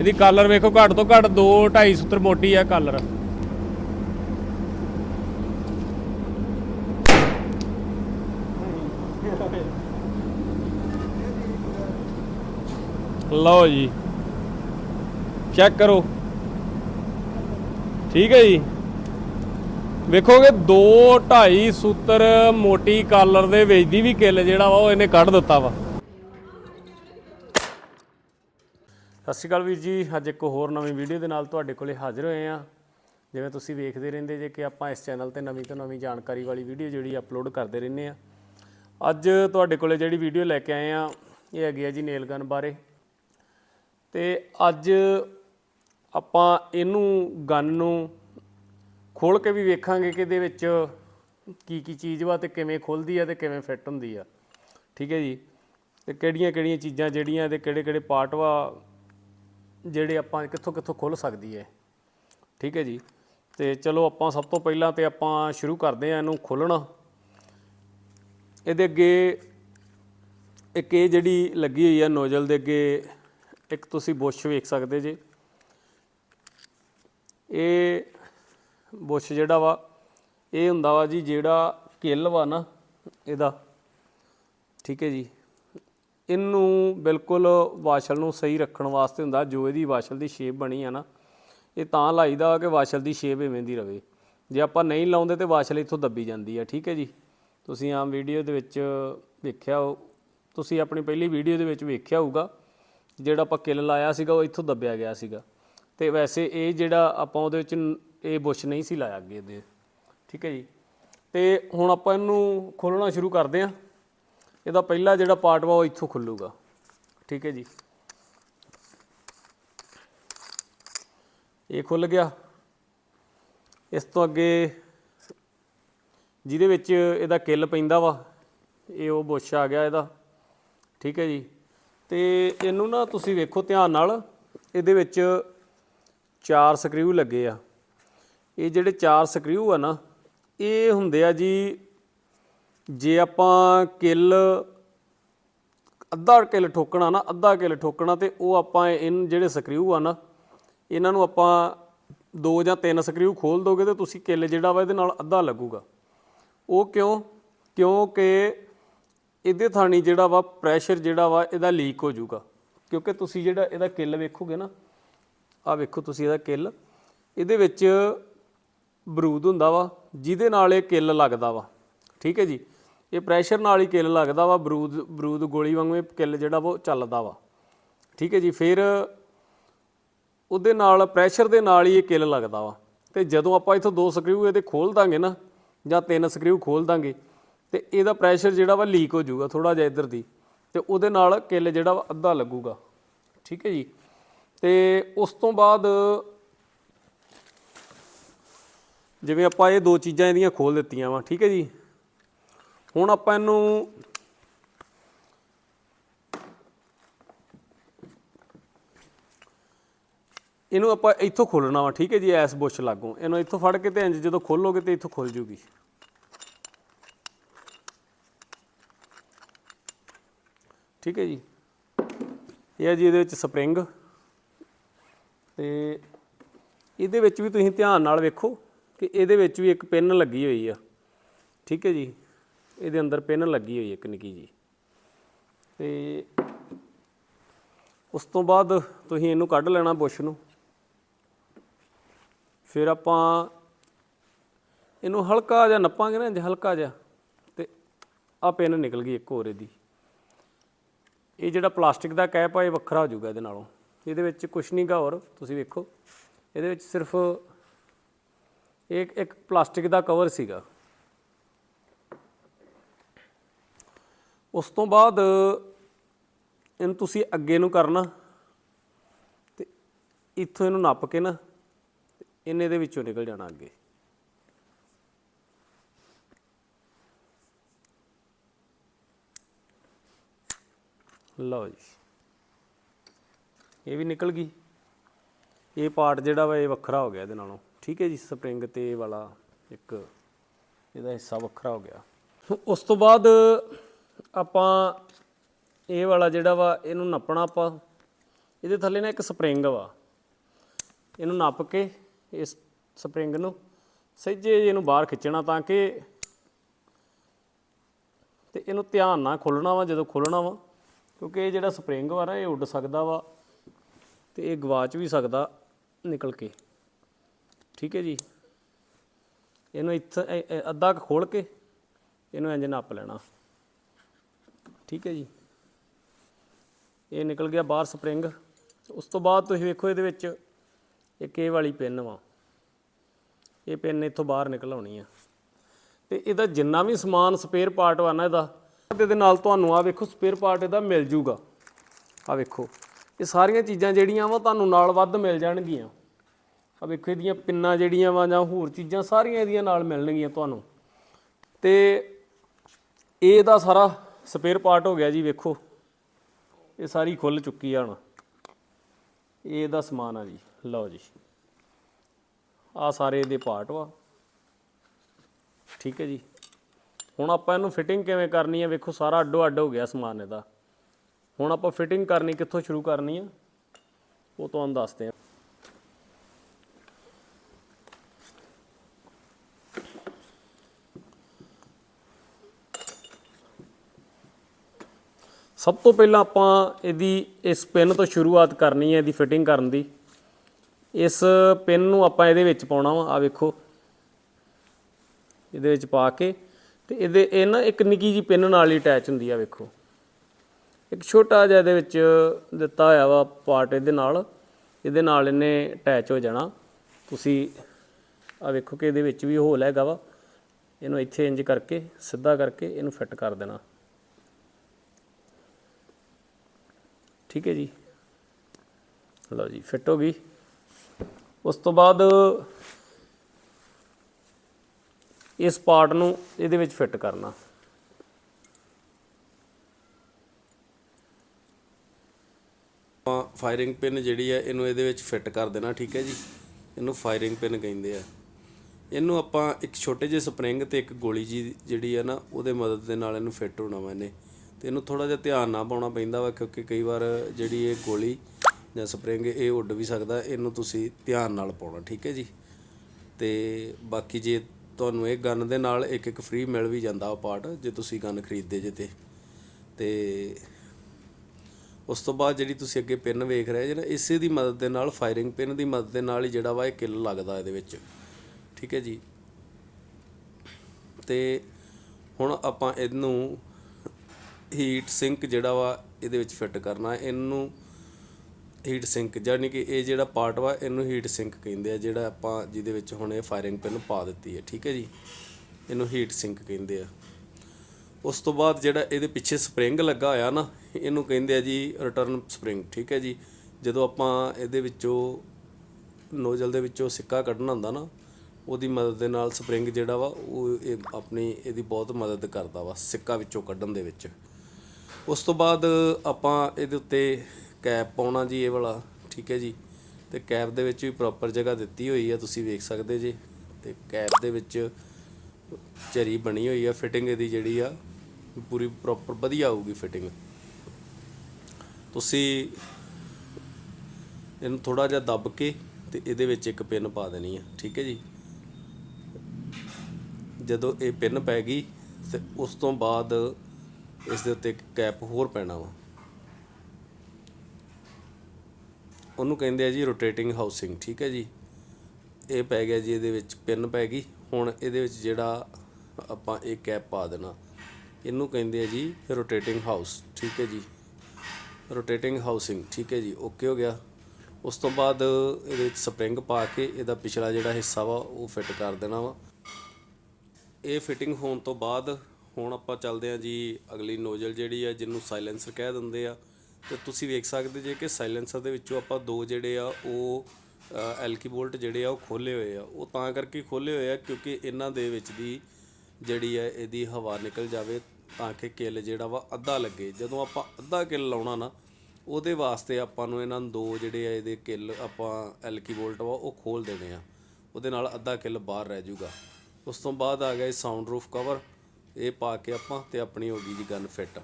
ਇਹਦੀ ਕਾਲਰ ਵੇਖੋ, ਘੱਟ ਤੋਂ ਘੱਟ 2 2.5 ਸੂਤਰ ਮੋਟੀ ਆ ਕਾਲਰ ਲਓ ਜੀ। ਚੈੱਕ ਕਰੋ। ਠੀਕ ਹੈ ਜੀ। ਵੇਖੋਗੇ 2 2.5 ਸੂਤਰ ਮੋਟੀ ਕਾਲਰ ਦੇ ਵਿੱਚ ਦੀ ਵੀ ਕਿੱਲ ਜਿਹੜਾ ਵਾ ਉਹ ਇਹਨੇ ਕੱਢ ਦਿੱਤਾ ਵਾ। ਸਤਿ ਸ਼੍ਰੀ ਅਕਾਲ ਵੀਰ ਜੀ, ਅੱਜ ਇੱਕ ਹੋਰ ਨਵੀਂ ਵੀਡੀਓ ਦੇ ਨਾਲ ਤੁਹਾਡੇ ਕੋਲੇ ਹਾਜ਼ਰ ਹੋਏ ਆ ਜਿਵੇਂ ਤੁਸੀਂ ਵੇਖਦੇ ਰਹਿੰਦੇ ਜੇ ਕਿ ਆਪਾਂ ਇਸ ਚੈਨਲ ਤੇ ਨਵੀਂ ਤੋਂ ਨਵੀਂ ਜਾਣਕਾਰੀ ਵਾਲੀ ਵੀਡੀਓ ਜਿਹੜੀ ਅਪਲੋਡ ਕਰਦੇ ਰਹਿੰਦੇ ਆ ਅੱਜ ਤੁਹਾਡੇ ਕੋਲੇ ਜਿਹੜੀ ਵੀਡੀਓ ਲੈ ਕੇ ਆਏ ਆ ਇਹ ਹੈਗੀ ਆ ਜੀ ਨੇਲ ਗਨ ਬਾਰੇ। ਤੇ ਅੱਜ ਆਪਾਂ ਇਹਨੂੰ, ਗਨ ਨੂੰ ਖੋਲ ਕੇ ਵੀ ਵੇਖਾਂਗੇ ਕਿ ਇਹਦੇ ਵਿੱਚ ਕੀ ਕੀ ਚੀਜ਼ ਵਾ ਤੇ ਕਿਵੇਂ ਖੁੱਲਦੀ ਆ ਤੇ ਕਿਵੇਂ ਫਿੱਟ ਹੁੰਦੀ ਆ। ਠੀਕ ਹੈ ਜੀ? ਤੇ ਕਿਹੜੀਆਂ ਕਿਹੜੀਆਂ ਚੀਜ਼ਾਂ ਜਿਹੜੀਆਂ ਇਹਦੇ ਕਿਹੜੇ ਕਿਹੜੇ ਪਾਰਟ ਵਾ ਜਿਹੜੇ ਆਪਾਂ ਕਿੱਥੋਂ ਕਿੱਥੋਂ ਖੁੱਲ ਸਕਦੀ ਹੈ। ਠੀਕ ਹੈ ਜੀ। ਤੇ ਚਲੋ ਆਪਾਂ ਸਭ ਤੋਂ ਪਹਿਲਾਂ ਤੇ ਆਪਾਂ ਸ਼ੁਰੂ ਕਰਦੇ ਆ ਇਹਨੂੰ ਖੋਲਣਾ ਇਹਦੇ ਅੱਗੇ ਇੱਕ ਇਹ ਜਿਹੜੀ ਲੱਗੀ ਹੋਈ ਆ ਨੋਜ਼ਲ ਦੇ ਅੱਗੇ, ਇੱਕ ਤੁਸੀਂ ਬੁਸ਼ ਵੇਖ ਸਕਦੇ ਜੇ। ਇਹ ਬੁਸ਼ ਜਿਹੜਾ ਵਾ, ਇਹ ਹੁੰਦਾ ਵਾ ਜੀ ਜਿਹੜਾ ਕਿੱਲ ਵਾ ਨਾ ਇਹਦਾ। ਠੀਕ ਹੈ ਜੀ। ਇਹਨੂੰ ਬਿਲਕੁਲ ਵਾਸ਼ਲ ਨੂੰ ਸਹੀ ਰੱਖਣ ਵਾਸਤੇ ਹੁੰਦਾ, ਜੋ ਇਹਦੀ ਵਾਸ਼ਲ ਦੀ ਸ਼ੇਪ ਬਣੀ ਆ ਨਾ, ਇਹ ਤਾਂ ਲਾਈਦਾ ਵਾ ਕਿ ਵਾਸ਼ਲ ਦੀ ਸ਼ੇਪ ਇਵੇਂ ਦੀ ਰਵੇ। ਜੇ ਆਪਾਂ ਨਹੀਂ ਲਾਉਂਦੇ ਤੇ ਵਾਸ਼ਲ ਇੱਥੋਂ ਦੱਬੀ ਜਾਂਦੀ ਆ, ਠੀਕ ਹੈ ਜੀ? ਤੁਸੀਂ ਆਮ ਵੀਡੀਓ ਦੇ ਵਿੱਚ ਵੇਖਿਆ ਹੋ, ਤੁਸੀਂ ਆਪਣੀ ਪਹਿਲੀ ਵੀਡੀਓ ਦੇ ਵਿੱਚ ਵੇਖਿਆ ਹੋਊਗਾ, ਜਿਹੜਾ ਆਪਾਂ ਕਿੱਲ ਲਾਇਆ ਸੀਗਾ, ਉਹ ਇੱਥੋਂ ਦੱਬਿਆ ਗਿਆ ਸੀਗਾ। ਤੇ ਵੈਸੇ ਇਹ ਜਿਹੜਾ ਆਪਾਂ ਉਹਦੇ ਵਿੱਚ ਇਹ ਬੁਸ਼ ਨਹੀਂ ਸੀ ਲਾਇਆ ਅੱਗੇ ਦੇ ਠੀਕ ਹੈ ਜੀ? ਤੇ ਹੁਣ ਆਪਾਂ ਇਹਨੂੰ ਖੋਲਣਾ ਸ਼ੁਰੂ ਕਰਦੇ ਹਾਂ। ਇਹਦਾ ਪਹਿਲਾ ਜਿਹੜਾ ਪਾਰਟ ਵਾ ਉਹ ਇੱਥੋਂ ਖੁੱਲੂਗਾ। ਠੀਕ ਹੈ ਜੀ। ਇਹ ਖੁੱਲ ਗਿਆ। ਇਸ ਤੋਂ ਅੱਗੇ ਜਿਹਦੇ ਵਿੱਚ ਇਹਦਾ ਕਿੱਲ ਪੈਂਦਾ ਵਾ, ਇਹ ਉਹ ਬੁਸ਼ ਆ ਗਿਆ ਇਹਦਾ। ਠੀਕ ਹੈ ਜੀ। ਤੇ ਇਹਨੂੰ ਨਾ ਤੁਸੀਂ ਵੇਖੋ ਧਿਆਨ ਨਾਲ, ਇਹਦੇ ਵਿੱਚ ਚਾਰ ਸਕਰੂ ਲੱਗੇ ਆ। ਇਹ ਜਿਹੜੇ ਚਾਰ ਸਕਰੂ ਆ ਨਾ, ਇਹ ਹੁੰਦੇ ਆ ਜੀ ਜੇ ਆਪਾਂ ਕਿੱਲ, ਅੱਧਾ ਕਿੱਲ ਠੋਕਣਾ ਨਾ, ਅੱਧਾ ਕਿੱਲ ਠੋਕਣਾ ਤੇ ਉਹ ਆਪਾਂ ਇਨ ਜਿਹੜੇ ਸਕਰੂ ਆ ਨਾ, ਇਹਨਾਂ ਨੂੰ ਆਪਾਂ ਦੋ ਜਾਂ ਤਿੰਨ ਸਕਰੂ ਖੋਲ ਦੋਗੇ ਤੇ ਤੁਸੀਂ ਕਿੱਲ ਜਿਹੜਾ ਵਾ ਇਹਦੇ ਨਾਲ ਅੱਧਾ ਲੱਗੂਗਾ। ਉਹ ਕਿਉਂ? ਕਿਉਂਕਿ ਇਹਦੇ ਥਾਣੀ ਜਿਹੜਾ ਵਾ ਪ੍ਰੈਸ਼ਰ ਜਿਹੜਾ ਵਾ ਇਹਦਾ ਲੀਕ ਹੋ ਜਾਊਗਾ। ਕਿਉਂਕਿ ਤੁਸੀਂ ਜਿਹੜਾ ਇਹਦਾ ਕਿੱਲ ਵੇਖੋਗੇ ਨਾ ਆ ਵੇਖੋ ਤੁਸੀਂ ਇਹਦਾ ਕਿੱਲ, ਇਹਦੇ ਵਿੱਚ ਬਰੂਦ ਹੁੰਦਾ ਵਾ, ਜਿਹਦੇ ਨਾਲ ਇਹ ਕਿੱਲ ਲੱਗਦਾ ਵਾ। ਠੀਕ ਹੈ ਜੀ? ਇਹ ਪ੍ਰੈਸ਼ਰ ਨਾਲ ਹੀ ਕਿੱਲ ਲੱਗਦਾ ਵਾ, ਬਰੂਦ ਬਰੂਦ ਗੋਲੀ ਵਾਂਗੂ ਇਹ ਕਿੱਲ ਜਿਹੜਾ ਵਾ ਉਹ ਚੱਲਦਾ ਵਾ। ਠੀਕ ਹੈ ਜੀ, ਫਿਰ ਉਹਦੇ ਨਾਲ ਪ੍ਰੈਸ਼ਰ ਦੇ ਨਾਲ ਹੀ ਇਹ ਕਿੱਲ ਲੱਗਦਾ ਵਾ। ਤੇ ਜਦੋਂ ਆਪਾਂ ਇਥੋਂ ਦੋ ਸਕਰੂ ਇਹਦੇ ਖੋਲ ਦਾਂਗੇ ਨਾ, ਜਾਂ ਤਿੰਨ ਸਕਰੂ ਖੋਲ ਦਾਂਗੇ, ਤੇ ਇਹਦਾ ਪ੍ਰੈਸ਼ਰ ਜਿਹੜਾ ਵਾ ਲੀਕ ਹੋ ਜਾਊਗਾ ਥੋੜਾ ਜਿਹਾ ਇੱਧਰ ਦੀ, ਤੇ ਉਹਦੇ ਨਾਲ ਕਿੱਲ ਜਿਹੜਾ ਵਾ ਅੱਧਾ ਲੱਗੂਗਾ। ਠੀਕ ਹੈ ਜੀ, ਤੇ ਉਸ ਤੋਂ ਬਾਅਦ ਜਿਵੇਂ ਆਪਾਂ ਇਹ ਦੋ ਚੀਜ਼ਾਂ ਇਹਦੀਆਂ ਖੋਲ ਦਿੱਤੀਆਂ ਵਾ, ਠੀਕ ਹੈ ਜੀ ਹੁਣ ਆਪਾਂ ਇਹਨੂੰ ਇਹਨੂੰ ਆਪਾਂ ਇੱਥੋਂ ਖੋਲਣਾ ਵਾ, ਠੀਕ ਹੈ ਜੀ ਐਸ ਬੁਸ਼ ਲਾਗੋਂ। ਇਹਨੂੰ ਇੱਥੋਂ ਫੜ ਕੇ ਤੇ ਇੰਜ ਜਦੋਂ ਖੋਲੋਗੇ ਤੇ ਇੱਥੋਂ ਖੁੱਲ ਜੂਗੀ। ਠੀਕ ਹੈ ਜੀ। ਇਹ ਹੈ ਜੀ ਇਹਦੇ ਵਿੱਚ ਸਪਰਿੰਗ। ਤੇ ਇਹਦੇ ਵਿੱਚ ਵੀ ਤੁਸੀਂ ਧਿਆਨ ਨਾਲ ਵੇਖੋ ਕਿ ਇਹਦੇ ਵਿੱਚ ਵੀ ਇੱਕ ਪਿੰਨ ਲੱਗੀ ਹੋਈ ਆ। ਠੀਕ ਹੈ ਜੀ। ਇਹਦੇ ਅੰਦਰ ਪਿੰਨ ਲੱਗੀ ਹੋਈ ਇੱਕ ਨਿੱਕੀ ਜੀ ਤੇ ਉਸ ਤੋਂ ਬਾਅਦ ਤੁਸੀਂ ਇਹਨੂੰ ਕੱਢ ਲੈਣਾ ਬੁਸ਼ ਨੂੰ। ਫਿਰ ਆਪਾਂ ਇਹਨੂੰ ਹਲਕਾ ਜਿਹਾ ਨੱਪਾਂਗੇ ਨਾ ਜੇ ਹਲਕਾ ਜਿਹਾ, ਤੇ ਆ ਪਿੰਨ ਨਿਕਲ ਗਈ ਇੱਕ ਹੋਰ ਇਹਦੀ। ਇਹ ਜਿਹੜਾ ਪਲਾਸਟਿਕ ਦਾ ਕੈਪ ਆ, ਇਹ ਵੱਖਰਾ ਹੋ ਜਾਊਗਾ ਇਹਦੇ ਨਾਲੋਂ। ਇਹਦੇ ਵਿੱਚ ਕੁਛ ਨਹੀਂ ਗਾ ਹੋਰ, ਤੁਸੀਂ ਵੇਖੋ। ਇਹਦੇ ਵਿੱਚ ਸਿਰਫ ਇੱਕ ਇੱਕ ਪਲਾਸਟਿਕ ਦਾ ਕਵਰ ਸੀਗਾ। ਉਸ ਤੋਂ ਬਾਅਦ ਇਹਨੂੰ ਤੁਸੀਂ ਅੱਗੇ ਨੂੰ ਕਰਨਾ ਤੇ ਇੱਥੋਂ ਇਹਨੂੰ ਨੱਪ ਕੇ ਨਾ ਇਹਨੇ ਦੇ ਵਿੱਚੋਂ ਨਿਕਲ ਜਾਣਾ ਅੱਗੇ। ਲਓ ਜੀ। ਇਹ ਵੀ ਨਿਕਲ ਗਈ। ਇਹ ਪਾਰਟ ਜਿਹੜਾ ਵਾ ਇਹ ਵੱਖਰਾ ਹੋ ਗਿਆ ਇਹਦੇ ਨਾਲੋਂ। ਠੀਕ ਹੈ ਜੀ, ਸਪਰਿੰਗ ਤੇ ਵਾਲਾ ਇੱਕ ਇਹਦਾ ਹਿੱਸਾ ਵੱਖਰਾ ਹੋ ਗਿਆ। ਉਸ ਤੋਂ ਬਾਅਦ ਆਪਾਂ ਇਹ ਵਾਲਾ ਜਿਹੜਾ ਵਾ, ਇਹਨੂੰ ਨੱਪਣਾ ਆਪਾਂ। ਇਹਦੇ ਥੱਲੇ ਨਾ ਇੱਕ ਸਪਰਿੰਗ ਵਾ। ਇਹਨੂੰ ਨੱਪ ਕੇ ਇਸ ਸਪਰਿੰਗ ਨੂੰ ਸਹਿਜੇ ਜਿਹੇ ਇਹਨੂੰ ਬਾਹਰ ਖਿੱਚਣਾ ਤਾਂ ਕਿ ਤੇ ਇਹਨੂੰ ਧਿਆਨ ਨਾਲ ਖੋਲਣਾ ਵਾ, ਜਦੋਂ ਖੋਲਣਾ ਵਾ। ਕਿਉਂਕਿ ਇਹ ਜਿਹੜਾ ਸਪਰਿੰਗ ਵਾ ਨਾ, ਇਹ ਉੱਡ ਸਕਦਾ ਵਾ ਤੇ ਇਹ ਗਵਾਚ ਵੀ ਸਕਦਾ ਨਿਕਲ ਕੇ। ਠੀਕ ਹੈ ਜੀ? ਇਹਨੂੰ ਇੱਥੇ ਅੱਧਾ ਕੁ ਖੋਲ ਕੇ ਇਹਨੂੰ ਇੰਜ ਨੱਪ ਲੈਣਾ। ਠੀਕ ਹੈ ਜੀ। ਇਹ ਨਿਕਲ ਗਿਆ ਬਾਹਰ ਸਪਰਿੰਗ। ਉਸ ਤੋਂ ਬਾਅਦ ਤੁਸੀਂ ਵੇਖੋ ਇਹਦੇ ਵਿੱਚ ਇੱਕ ਇਹ ਵਾਲੀ ਪਿੰਨ ਵਾ। ਇਹ ਪਿੰਨ ਇੱਥੋਂ ਬਾਹਰ ਨਿਕਲ ਆਉਣੀ ਆ। ਤੇ ਇਹਦਾ ਜਿੰਨਾ ਵੀ ਸਮਾਨ ਸਪੇਅਰ ਪਾਰਟ ਵਾ ਨਾ ਇਹਦਾ, ਇਹਦੇ ਨਾਲ ਤੁਹਾਨੂੰ ਆ ਵੇਖੋ ਸਪੇਅਰ ਪਾਰਟ ਇਹਦਾ ਮਿਲ ਜੂਗਾ। ਆ ਵੇਖੋ, ਇਹ ਸਾਰੀਆਂ ਚੀਜ਼ਾਂ ਜਿਹੜੀਆਂ ਵਾ ਤੁਹਾਨੂੰ ਨਾਲ ਵੱਧ ਮਿਲ ਜਾਣਗੀਆਂ। ਆ ਵੇਖੋ ਇਹਦੀਆਂ ਪਿੰਨਾਂ ਜਿਹੜੀਆਂ ਵਾ ਜਾਂ ਹੋਰ ਚੀਜ਼ਾਂ ਸਾਰੀਆਂ ਇਹਦੀਆਂ ਨਾਲ ਮਿਲਣਗੀਆਂ ਤੁਹਾਨੂੰ। ਤੇ ਇਹ ਇਹਦਾ ਸਾਰਾ ਸਪੇਅਰ ਪਾਰਟ ਹੋ ਗਿਆ ਜੀ, ਵੇਖੋ। ਇਹ ਸਾਰੀ ਖੁੱਲ ਚੁੱਕੀ ਆ ਹੁਣ। ਇਹ ਇਹਦਾ ਸਮਾਨ ਆ ਜੀ। ਲਓ ਜੀ। ਆ ਸਾਰੇ ਇਹਦੇ ਪਾਰਟ ਵਾ। ਠੀਕ ਹੈ ਜੀ। ਹੁਣ ਆਪਾਂ ਇਹਨੂੰ ਫਿਟਿੰਗ ਕਿਵੇਂ ਕਰਨੀ ਹੈ ਵੇਖੋ, ਸਾਰਾ ਅੱਡੋ ਅੱਡ ਹੋ ਗਿਆ ਸਮਾਨ ਇਹਦਾ। ਹੁਣ ਆਪਾਂ ਫਿਟਿੰਗ ਕਰਨੀ ਕਿੱਥੋਂ ਸ਼ੁਰੂ ਕਰਨੀ ਆ, ਉਹ ਤੁਹਾਨੂੰ ਦੱਸਦੇ ਆ। ਸਭ ਤੋਂ ਪਹਿਲਾਂ ਆਪਾਂ ਇਹਦੀ, ਇਸ ਪਿੰਨ ਤੋਂ ਸ਼ੁਰੂਆਤ ਕਰਨੀ ਹੈ ਇਹਦੀ ਫਿਟਿੰਗ ਕਰਨ ਦੀ। ਇਸ ਪਿੰਨ ਨੂੰ ਆਪਾਂ ਇਹਦੇ ਵਿੱਚ ਪਾਉਣਾ ਵਾ ਆ ਵੇਖੋ। ਇਹਦੇ ਵਿੱਚ ਪਾ ਕੇ ਤੇ ਇਹਦੇ, ਇਹ ਨਾ ਇੱਕ ਨਿੱਕੀ ਜੀ ਪਿੰਨ ਨਾਲ ਹੀ ਅਟੈਚ ਹੁੰਦੀ ਆ, ਵੇਖੋ। ਇੱਕ ਛੋਟਾ ਜਿਹਾ ਇਹਦੇ ਵਿੱਚ ਦਿੱਤਾ ਹੋਇਆ ਵਾ ਪਾਰਟ ਇਹਦੇ ਨਾਲ। ਇਹਦੇ ਨਾਲ ਇਹਨੇ ਅਟੈਚ ਹੋ ਜਾਣਾ। ਤੁਸੀਂ ਆ ਵੇਖੋ ਕਿ ਇਹਦੇ ਵਿੱਚ ਵੀ ਹੋਲ ਹੈਗਾ ਵਾ। ਇਹਨੂੰ ਇੱਥੇ ਇੰਜ ਕਰਕੇ, ਸਿੱਧਾ ਕਰਕੇ ਇਹਨੂੰ ਫਿੱਟ ਕਰ ਦੇਣਾ। ਠੀਕ ਹੈ ਜੀ। ਲਓ ਜੀ ਫਿੱਟ ਹੋ ਗਈ। ਉਸ ਤੋਂ ਬਾਅਦ ਇਸ ਪਾਰਟ ਨੂੰ ਇਹਦੇ ਵਿੱਚ ਫਿੱਟ ਕਰਨਾ। ਆਪਾਂ ਫਾਇਰਿੰਗ ਪਿਨ ਜਿਹੜੀ ਹੈ, ਇਹਨੂੰ ਇਹਦੇ ਵਿੱਚ ਫਿੱਟ ਕਰ ਦੇਣਾ, ਠੀਕ ਹੈ ਜੀ। ਇਹਨੂੰ ਫਾਇਰਿੰਗ ਪਿਨ ਕਹਿੰਦੇ ਆ। ਇਹਨੂੰ ਆਪਾਂ ਇੱਕ ਛੋਟੇ ਜਿਹੇ ਸਪਰਿੰਗ ਤੇ ਇੱਕ ਗੋਲੀ ਜੀ ਜਿਹੜੀ ਹੈ ਨਾ, ਉਹਦੇ ਮਦਦ ਦੇ ਨਾਲ ਇਹਨੂੰ ਫਿੱਟ ਹੋਣਾ ਵਾ ਇਹਨੇ। ਤੇ ਇਹਨੂੰ ਥੋੜਾ ਜਿਹਾ ਧਿਆਨ ਨਾਲ ਪਾਉਣਾ ਪੈਂਦਾ ਵਾ, ਕਿਉਂਕਿ ਕਈ ਵਾਰ ਜਿਹੜੀ ਇਹ ਗੋਲੀ ਜਾਂ ਸਪਰਿੰਗ, ਇਹ ਉੱਡ ਵੀ ਸਕਦਾ, ਇਹਨੂੰ ਤੁਸੀਂ ਧਿਆਨ ਨਾਲ ਪਾਉਣਾ, ਠੀਕ ਹੈ ਜੀ? ਤੇ ਬਾਕੀ ਜੇ ਤੁਹਾਨੂੰ ਇਹ ਗਨ ਦੇ ਨਾਲ ਇੱਕ ਇੱਕ ਫ੍ਰੀ ਮਿਲ ਵੀ ਜਾਂਦਾ ਉਹ ਪਾਰਟ ਜੇ ਤੁਸੀਂ ਗਨ ਖਰੀਦਦੇ ਜੇ ਤੇ। ਤੇ ਉਸ ਤੋਂ ਬਾਅਦ ਜਿਹੜੀ ਤੁਸੀਂ ਅੱਗੇ ਪਿੰਨ ਵੇਖ ਰਹੇ ਜੇ ਨਾ, ਇਸੇ ਦੀ ਮਦਦ ਦੇ ਨਾਲ ਫਾਇਰਿੰਗ ਪਿੰਨ ਦੀ ਮਦਦ ਦੇ ਨਾਲ ਹੀ ਜਿਹੜਾ ਵਾ ਇਹ ਕਿੱਲ ਲੱਗਦਾ ਇਹਦੇ ਵਿੱਚ, ਠੀਕ ਹੈ ਜੀ? ਤੇ ਹੁਣ ਆਪਾਂ ਇਹਨੂੰ ਹੀਟ ਸਿੰਕ ਜਿਹੜਾ ਵਾ ਇਹਦੇ ਵਿੱਚ ਫਿੱਟ ਕਰਨਾ, ਇਹਨੂੰ ਹੀਟ ਸਿੰਕ ਯਾਨੀ ਕਿ ਇਹ ਜਿਹੜਾ ਪਾਰਟ ਵਾ, ਇਹਨੂੰ ਹੀਟ ਸਿੰਕ ਕਹਿੰਦੇ ਆ, ਜਿਹੜਾ ਆਪਾਂ ਜਿਹਦੇ ਵਿੱਚ ਹੁਣ ਇਹ ਫਾਇਰਿੰਗ ਪਿੰਨ ਪਾ ਦਿੱਤੀ ਹੈ, ਠੀਕ ਹੈ ਜੀ? ਇਹਨੂੰ ਹੀਟ ਸਿੰਕ ਕਹਿੰਦੇ ਆ। ਉਸ ਤੋਂ ਬਾਅਦ ਜਿਹੜਾ ਇਹਦੇ ਪਿੱਛੇ ਸਪਰਿੰਗ ਲੱਗਾ ਹੋਇਆ ਨਾ, ਇਹਨੂੰ ਕਹਿੰਦੇ ਆ ਜੀ ਰਿਟਰਨ ਸਪਰਿੰਗ ਠੀਕ ਹੈ ਜੀ? ਜਦੋਂ ਆਪਾਂ ਇਹਦੇ ਵਿੱਚੋਂ ਨੋਜ਼ਲ ਦੇ ਵਿੱਚੋਂ ਸਿੱਕਾ ਕੱਢਣਾ ਹੁੰਦਾ ਨਾ, ਉਹਦੀ ਮਦਦ ਦੇ ਨਾਲ ਸਪਰਿੰਗ ਜਿਹੜਾ ਵਾ, ਉਹ ਇਹ ਆਪਣੀ ਇਹਦੀ ਬਹੁਤ ਮਦਦ ਕਰਦਾ ਵਾ, ਸਿੱਕਾ ਵਿੱਚੋਂ ਕੱਢਣ ਦੇ ਵਿੱਚ। ਉਸ ਤੋਂ ਬਾਅਦ ਆਪਾਂ ਇਹਦੇ ਉੱਤੇ ਕੈਪ ਪਾਉਣਾ ਜੀ ਇਹ ਵਾਲਾ, ਠੀਕ ਹੈ ਜੀ। ਤੇ ਕੈਪ ਦੇ ਵਿੱਚ ਵੀ ਪ੍ਰੋਪਰ ਜਗ੍ਹਾ ਦਿੱਤੀ ਹੋਈ ਆ, ਤੁਸੀਂ ਵੇਖ ਸਕਦੇ ਜੀ। ਤੇ ਕੈਪ ਦੇ ਵਿੱਚ ਚਰੀ ਬਣੀ ਹੋਈ ਆ ਫਿਟਿੰਗ ਇਹਦੀ ਜਿਹੜੀ ਆ, ਪੂਰੀ ਪ੍ਰੋਪਰ ਵਧੀਆ ਆਊਗੀ ਫਿਟਿੰਗ ਤੁਸੀਂ ਇਹਨੂੰ ਥੋੜਾ ਜਿਹਾ ਦੱਬ ਕੇ ਤੇ ਇਹਦੇ ਵਿੱਚ ਇੱਕ ਪਿੰਨ ਪਾ ਦੇਣੀ ਆ, ਠੀਕ ਹੈ ਜੀ। ਜਦੋਂ ਇਹ ਪਿੰਨ ਪੈ ਗਈ ਤੇ ਉਸ ਤੋਂ ਬਾਅਦ ਇਸ ਦੇ ਉੱਤੇ ਇੱਕ ਕੈਪ ਹੋਰ ਪੈਣਾ ਵਾ। ਉਹਨੂੰ ਕਹਿੰਦੇ ਆ ਜੀ ਰੋਟੇਟਿੰਗ ਹਾਊਸਿੰਗ ਠੀਕ ਹੈ ਜੀ? ਇਹ ਪੈ ਗਿਆ ਜੀ ਇਹਦੇ ਵਿੱਚ ਪਿੰਨ ਪੈ ਗਈ। ਹੁਣ ਇਹਦੇ ਵਿੱਚ ਜਿਹੜਾ ਆਪਾਂ ਇਹ ਕੈਪ ਪਾ ਦੇਣਾ, ਇਹਨੂੰ ਕਹਿੰਦੇ ਆ ਜੀ ਰੋਟੇਟਿੰਗ ਹਾਊਸ ਠੀਕ ਹੈ ਜੀ? ਰੋਟੇਟਿੰਗ ਹਾਊਸਿੰਗ ਠੀਕ ਹੈ ਜੀ? ਓਕੇ ਹੋ ਗਿਆ। ਉਸ ਤੋਂ ਬਾਅਦ ਇਹਦੇ ਵਿੱਚ ਸਪਰਿੰਗ ਪਾ ਕੇ ਇਹਦਾ ਪਿਛਲਾ ਜਿਹੜਾ ਹਿੱਸਾ ਵਾ, ਉਹ ਫਿੱਟ ਕਰ ਦੇਣਾ ਵਾ। ਇਹ ਫਿਟਿੰਗ ਹੋਣ ਤੋਂ ਬਾਅਦ ਹੁਣ ਆਪਾਂ ਚੱਲਦੇ ਹਾਂ ਜੀ ਅਗਲੀ ਨੋਜ਼ਲ ਜਿਹੜੀ ਆ, ਜਿਹਨੂੰ ਸਾਇਲੈਂਸਰ ਕਹਿ ਦਿੰਦੇ ਆ। ਤੇ ਤੁਸੀਂ ਵੇਖ ਸਕਦੇ ਜੇ ਕਿ ਸਾਇਲੈਂਸਰ ਦੇ ਵਿੱਚੋਂ ਆਪਾਂ ਦੋ ਜਿਹੜੇ ਆ, ਉਹ ਐਲਕੀ ਬੋਲਟ ਜਿਹੜੇ ਆ, ਉਹ ਖੋਲੇ ਹੋਏ ਆ। ਉਹ ਤਾਂ ਕਰਕੇ ਖੋਲੇ ਹੋਏ ਆ ਕਿਉਂਕਿ ਇਹਨਾਂ ਦੇ ਵਿੱਚ ਦੀ ਜਿਹੜੀ ਹੈ ਇਹਦੀ ਹਵਾ ਨਿਕਲ ਜਾਵੇ ਤਾਂ ਕਿ ਕਿੱਲ ਜਿਹੜਾ ਵਾ ਅੱਧਾ ਲੱਗੇ। ਜਦੋਂ ਆਪਾਂ ਅੱਧਾ ਕਿੱਲ ਲਾਉਣਾ ਨਾ, ਉਹਦੇ ਵਾਸਤੇ ਆਪਾਂ ਨੂੰ ਇਹਨਾਂ ਦੋ ਜਿਹੜੇ ਆ, ਇਹਦੇ ਕਿੱਲ ਆਪਾਂ ਐਲਕੀ ਬੋਲਟ ਵਾ, ਉਹ ਖੋਲ ਦੇਣੇ ਆ। ਉਹਦੇ ਨਾਲ ਅੱਧਾ ਕਿੱਲ ਬਾਹਰ ਰਹਿ ਜਾਊਗਾ। ਉਸ ਤੋਂ ਬਾਅਦ ਆ ਗਿਆ ਇਹ ਸਾਊਂਡ ਰੂਫ ਕਵਰ ਇਹ ਪਾ ਕੇ ਆਪਾਂ ਅਤੇ ਆਪਣੀ ਹੋ ਗਈ ਜੀ ਗਨ ਫਿੱਟ